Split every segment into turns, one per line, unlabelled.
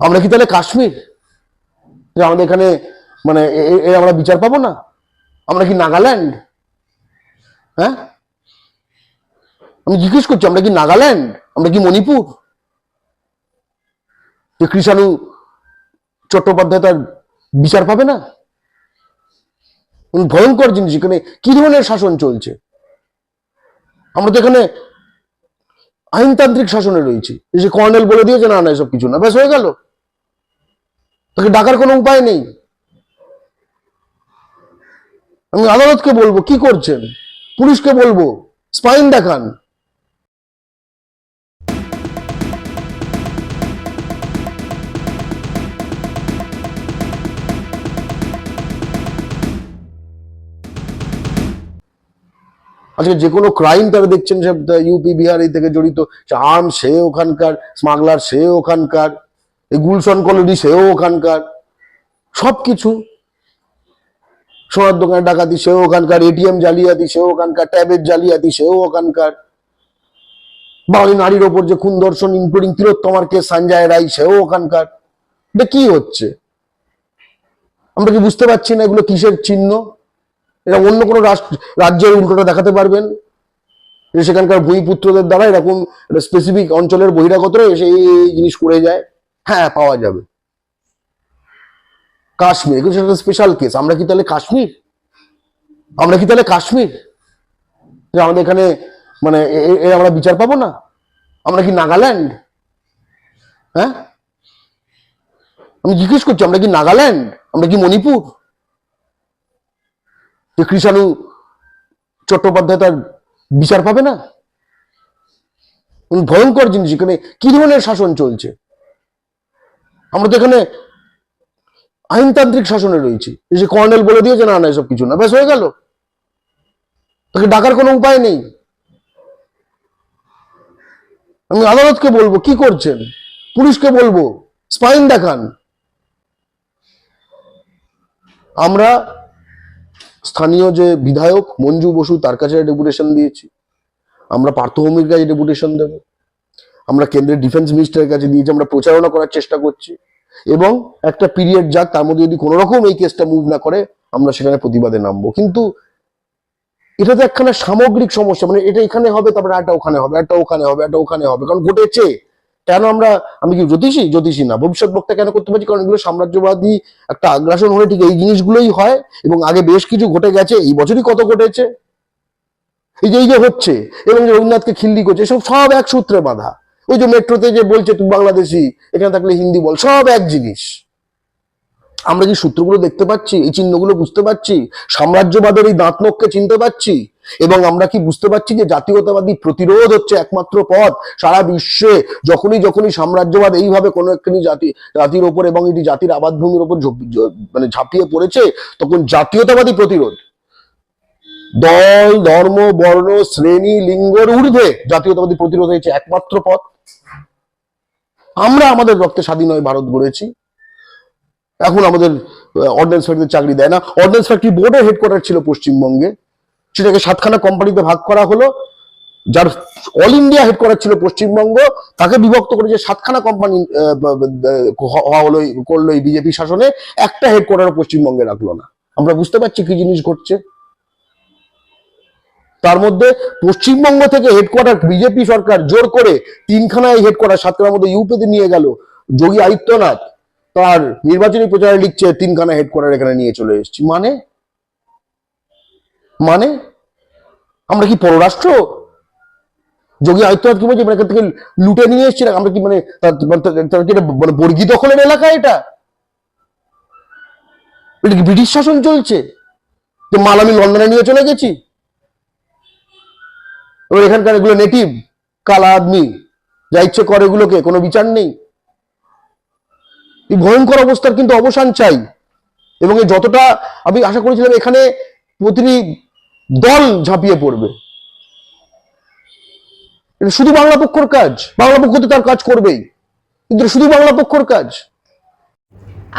আমরা কি তাহলে কাশ্মীর? যে আমাদের এখানে মানে এ- আমরা বিচার পাবো না? আমরা কি নাগাল্যান্ড? হ্যাঁ? আমি জিজ্ঞেস করছি, আমরা কি নাগাল্যান্ড? আমরা কি মণিপুর? যে কৃষাণু চট্টোপাধ্যায় তার বিচার পাবে না? ভয়ঙ্কর জিনিস, এখানে কি ধরনের শাসন চলছে? আমরা তো এখানে আইনতান্ত্রিক শাসনে রয়েছি। এই যে কর্নেল বলে দিয়েছে, না না, এসব কিছু না। ব্যাস, হয়ে গেল। তাকে ডাকার কোনো উপায় নেই। আমি আদালতকে বলব, কি করছেন? পুলিশকে বলব, স্পাইন দেখান। আজকে যে কোনো ক্রাইম তারা দেখছেন সব ইউপি বিহার থেকে জড়িত। আর্ম সে ওখানকার স্মাগলার সে ওখানকার। এই গুলশন কলোনি সেও ওখানকার। সব কিছু সোনার দোকানে ডাকাতি সেও ওখানকার, এটিএম জালিয়াতি সেও ওখানকার, ট্যাবের জালিয়াতি সেও ওখানকার। বাঙালি নারীর ওপর যে খুন দর্শন ইনক্লুডিং তিলোত্তমার কে সঞ্জয় রায় সেও ওখানকার। কি হচ্ছে? আমরা কি বুঝতে পারছি না এগুলো কিসের চিহ্ন? এটা অন্য কোনো রাজ্যের উল্টোটা দেখাতে পারবেন? যে সেখানকার ভূমিপুত্রদের দ্বারা এরকম স্পেসিফিক অঞ্চলের বহিরাগতরা এসে এই জিনিস করে যায়। হ্যাঁ পাওয়া যাবে। কাশ্মীর, এগুলো সেটা স্পেশাল কেস আমরা কি তাহলে কাশ্মীর? আমরা কি তাহলে কাশ্মীর? যে আমাদের এখানে মানে এ- এ- এ আমরা বিচার পাবো না? আমরা কি নাগাল্যান্ড? হ্যাঁ? আমি জিজ্ঞেস করছি, আমরা কি নাগাল্যান্ড? আমরা কি মণিপুর? যে কৃষাণু চট্টোপাধ্যায় তার বিচার পাবে না? ভয়ঙ্কর জিনিস, এখানে কি ধরনের শাসন চলছে? আমরা তো এখানে আইনতান্ত্রিক শাসনে রয়েছি। এই যে কর্নেল বলে দিয়েছে, না না, এসব কিছু না। ব্যাস, হয়ে গেল। তাকে ডাকার কোনো উপায় নেই। আমি আদালতকে বলব, কি করছেন? পুলিশকে বলব, স্পাইন দেখান। আমরা স্থানীয় যে বিধায়ক মঞ্জু বসু, তার কাছে ডেপুটেশন দিয়েছি। আমরা পার্থভূমির কাছে ডেপুটেশন দেব। আমরা কেন্দ্রের ডিফেন্স মিনিস্টারের কাছে দিয়েছি, আমরা প্রচারণা করার চেষ্টা করছি। এবং একটা পিরিয়ড যাক, তার মধ্যে যদি কোনো রকম এই কেসটা মুভ না করে, আমরা সেখানে প্রতিবাদে নামবো। কিন্তু এটা তো একখানা সামগ্রিক সমস্যা মানে এটা এখানে হবে, তারপরে একটা ওখানে হবে একটা ওখানে হবে একটা ওখানে হবে, কারণ ঘটেছে। কেন আমরা, আমি কি জ্যোতিষী? জ্যোতিষী না, ভবিষ্যৎ বক্তা কেন করতে পারছি? কারণ এগুলো সাম্রাজ্যবাদী একটা আগ্রাসন হলে ঠিক এই জিনিসগুলোই হয়, এবং আগে বেশ কিছু ঘটে গেছে, এই বছরই কত ঘটেছে? এই যে এই যে হচ্ছে, এবং যে রবীন্দ্রনাথকে খিল্লি করছে, এসব সব এক সূত্রে বাঁধা। ওই যে মেট্রোতে যে বলছে তুই বাংলাদেশি, এখানে থাকলে হিন্দি বল, সব এক জিনিস। আমরা কি সূত্রগুলো দেখতে পাচ্ছি, এই চিহ্নগুলো বুঝতে পারছি, সাম্রাজ্যবাদের এই দাঁত নখকে চিনতে পারছি, এবং আমরা কি বুঝতে পারছি যে জাতীয়তাবাদী প্রতিরোধ হচ্ছে একমাত্র পথ সারা বিশ্বে, যখনই যখনই সাম্রাজ্যবাদ এইভাবে কোনো একখানি জাতি, জাতির ওপর এবং এটি জাতির আবাদভূমির ওপর ঝোপ- মানে ঝাঁপিয়ে পড়েছে, তখন জাতীয়তাবাদী প্রতিরোধ। দল, ধর্ম, বর্ণ, শ্রেণি, লিঙ্গর ঊর্ধ্বে জাতীয়তাবাদী প্রতিরোধ হয়েছে একমাত্র পথ। আমরা আমাদের রক্তে স্বাধীন হয়ে ভারত গড়েছি। এখন আমাদের অর্ডিন্যান্স ফ্যাক্টরিতে চাকরি দেয় না। অর্ডিন্যান্স ফ্যাক্টরি বোর্ডের হেডকোয়ার্টার ছিল পশ্চিমবঙ্গে। সেটাকে সাতখানা কোম্পানিতে ভাগ করা হলো। যার অল ইন্ডিয়া হেডকোয়ার্টার ছিল পশ্চিমবঙ্গ। তাকে বিভক্ত করে যে সাতখানা কোম্পানি হওয়া হলো করল এই বিজেপি শাসনে। একটা হেডকোয়ার্টার পশ্চিমবঙ্গে রাখল না। আমরা বুঝতে পারছি কি জিনিস ঘটছে। তার মধ্যে পশ্চিমবঙ্গ থেকে হেডকোয়ার্টার বিজেপি সরকার জোর করে তিনখানা এই হেডকোয়ার্টার সাতখানার মধ্যে ইউপিতে নিয়ে গেল। যোগী আদিত্যনাথ তার নির্বাচনী প্রচারে লিখছে, তিনখানা হেডকোয়ার্টার এখানে নিয়ে চলে এসেছি। মানে? মানে? আমরা কি পররাষ্ট্র? যোগী আদিত্যনাথ কি বলছে? মানে এখান থেকে লুটে নিয়ে এসছি? আমরা কি মানে তার- মানে বর্গী দখলের এলাকা এটা? এটা কি ব্রিটিশ শাসন চলছে? যে মাল আমি লন্ডনে নিয়ে চলে গেছি? এবার এখানকার এগুলো নেটিভ কালা আদমি, যা ইচ্ছে করে এগুলোকে, কোনো বিচার নেই। এই ভয়ঙ্কর অবস্থার কিন্তু অবসান চাই। এবং এই যতটা আমি আশা করেছিলাম এখানে প্রতিটি দল ঝাঁপিয়ে পড়বে। এটা শুধু বাংলা পক্ষর কাজ। বাংলা পক্ষ তো তার কাজ করবেই। কিন্তু শুধু বাংলা পক্ষর কাজ।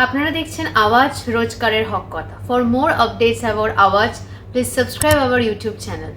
আপনারা দেখছেন আওয়াজ রোজকারের হক কথা। For more updates about Awaaz please subscribe our YouTube channel